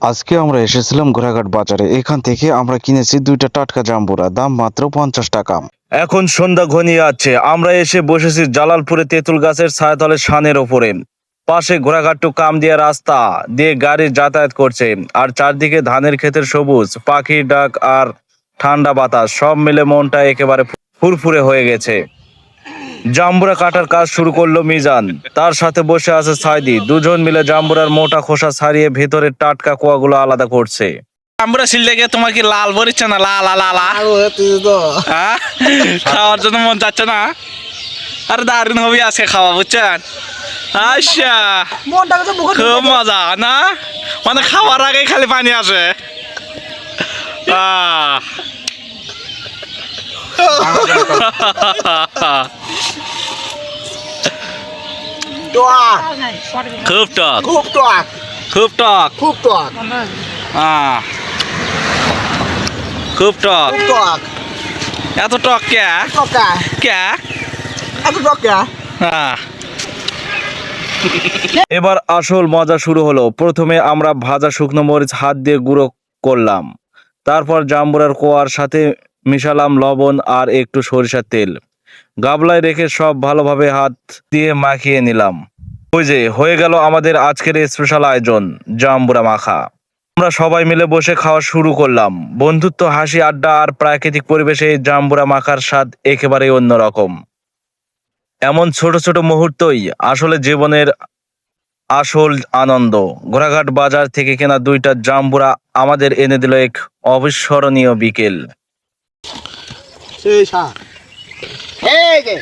আজকে আমরা এসেছিলাম ঘোড়াঘাট বাজারে। এখান থেকে আমরা কিনেছি দুইটা টাটকা জাম্বুরা, দাম মাত্র পঞ্চাশ টাকা। এখন সন্ধ্যা ঘনিয়ে আছে। আমরা এসে বসেছি জালালপুরে তেঁতুল গাছের ছায়াতলে শানের ওপরে। পাশে ঘোড়াঘাট টু কামদিয়া রাস্তা দিয়ে গাড়ি যাতায়াত করছে। আর চারদিকে ধানের ক্ষেতের সবুজ, পাখির ডাক আর ঠান্ডা বাতাস, সব মিলে মনটা একেবারে ফুরফুরে হয়ে গেছে। জাম্বুরা কাটার কাজ শুরু করল মিজান। তার সাথে বসে আছে সাইদি। দুজন মিলে জাম্বুরার মোটা খোসা ছাড়িয়ে ভেতরে টাটকা কোয়াগুলো আলাদা করছে। আমরা গিয়ে তোমার কি লাল বরিচ্ছে না? লাল লাল হ্যাঁ? খাওয়ার জন্য মন যাচ্ছে না? আরে দারুণ হবে আজকে খাওয়া বুঝছেন? আচ্ছা। খুব মজা না? মানে খাওয়ার আগেই খালি পানি আসে। আহ। টক। খুব টক। খুব টক। খুব টক। খুব টক। খুব টক। টক এত টক কে? টকা কে? এত টকা এবার আসল মজা শুরু হলো। প্রথমে আমরা ভাজা শুকনো মরিচ হাত দিয়ে গুঁড়ো করলাম। তারপর জাম্বুরার কোয়ার সাথে মিশালাম লবণ আর একটু সরিষার তেল। গাবলায় রেখে সব ভালোভাবে হাত দিয়ে মাখিয়ে নিলাম। ওই যে, হয়ে গেল আমাদের আজকের স্পেশাল আয়োজন, জাম্বুরা মাখা। আমরা সবাই মিলে বসে খাওয়া শুরু করলাম। বন্ধুত্ব, হাসি, আড্ডা আর প্রাকৃতিক পরিবেশে জাম্বুরা মাখার স্বাদ একেবারেই অন্যরকম। এমন ছোট ছোট মুহূর্তই আসলে জীবনের আসল আনন্দ। ঘোড়াঘাট বাজার থেকে কেনা দুইটা জাম্বুরা আমাদের এনে দিল এক অবিস্মরণীয় বিকেল। এই যে